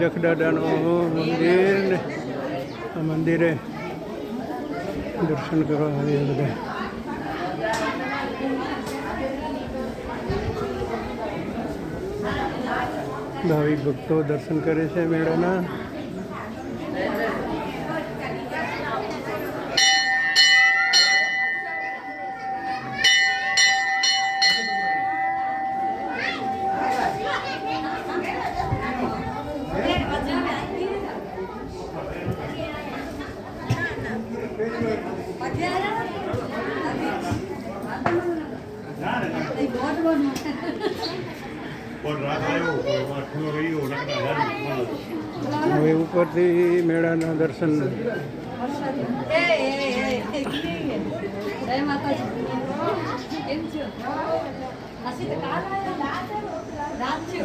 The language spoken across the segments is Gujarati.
જખદાદાનું મંદિર ને આ મંદિરે દર્શન કરવા આવ્યા બધા. ભાવિક ભક્તો દર્શન કરે છે મેળાના. હવે ઉપરથી મેળાના દર્શન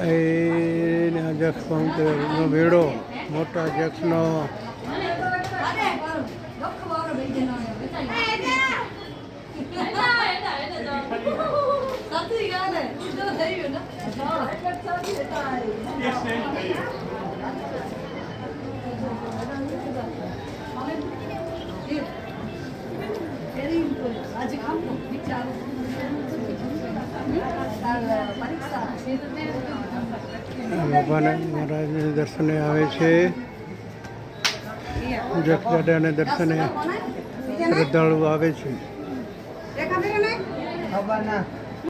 એ જક્ષ પંકનો મેળો મોટા જક્ષનો. આ બાપાના મહારાજને દર્શને આવે છે. જક્ષ દાદાને દર્શને શ્રદ્ધાળુ આવે છે.